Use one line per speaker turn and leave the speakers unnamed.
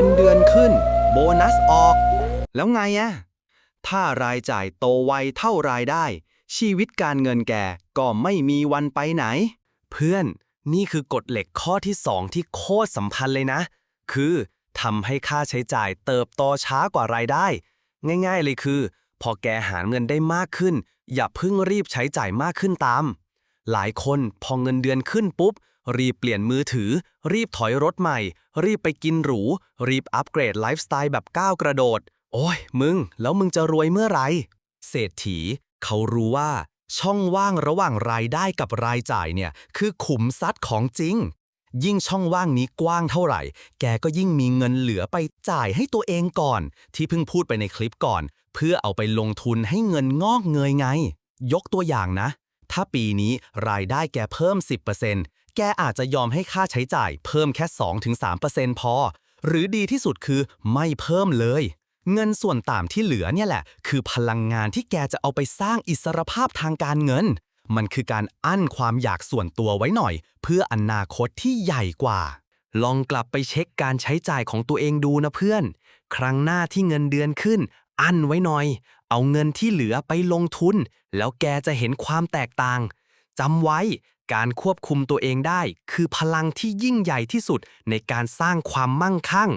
งินเดือนขึ้น โบนัสออก แล้วไงอะถ้ารายจ่ายโตไวเท่ารายได้ ชีวิตการเงินแกก็ไม่มีวันไปไหน
เพื่อนนี่คือกฎเหล็กข้อที่2ที่โคตรสำคัญเลยนะ คือทำให้ค่าใช้จ่ายเติบโตช้ากว่ารายได้ ง่ายๆเลยคือ พอแกหาเงินได้มากขึ้น อย่าเพิ่งรีบใช้จ่ายมากขึ้นตาม หลายคนพอเงินเดือนขึ้นปุ๊บ รีบเปลี่ยนมือถือ รีบถอยรถใหม่ รีบไปกินหรู รีบอัปเกรดไลฟ์สไตล์แบบก้าวกระโดด โอ้ย มึง แล้วมึงจะรวยเมื่อไหร่เศรษฐี เขารู้ว่า ช่องว่างระหว่างรายได้กับรายจ่ายเนี่ย คือขุมทรัพย์ของจริง ยิ่งช่องว่างนี้กว้างเท่าไหร่ แกก็ยิ่งมีเงินเหลือไปจ่ายให้ตัวเองก่อน ที่เพิ่งพูดไปในคลิปก่อน เพื่อเอาไปลงทุนให้เงินงอกเงยไง ยกตัวอย่างนะถ้าปีนี้รายได้แกเพิ่ม 10% แกอาจจะยอมให้ค่าใช้จ่ายเพิ่มแค่ 2-3%พอ หรือดีที่สุดคือไม่เพิ่มเลย เงินส่วนต่างที่เหลือเนี่ยแหละ คือพลังงานที่แกจะเอาไปสร้างอิสรภาพทางการเงิน มันคือการอั้นความอยากส่วนตัวไว้หน่อย เพื่ออนาคตที่ใหญ่กว่า ลองกลับไปเช็คการใช้จ่ายของตัวเองดูนะเพื่อน ครั้งหน้าที่เงินเดือนขึ้น อั้นไว้หน่อย เอาเงินที่เหลือไปลงทุน แล้วแกจะเห็นความแตกต่างจำไว้ การควบคุมตัวเองได้ คือพลังที่ยิ่งใหญ่ที่สุดในการสร้างความมั่งคั่ง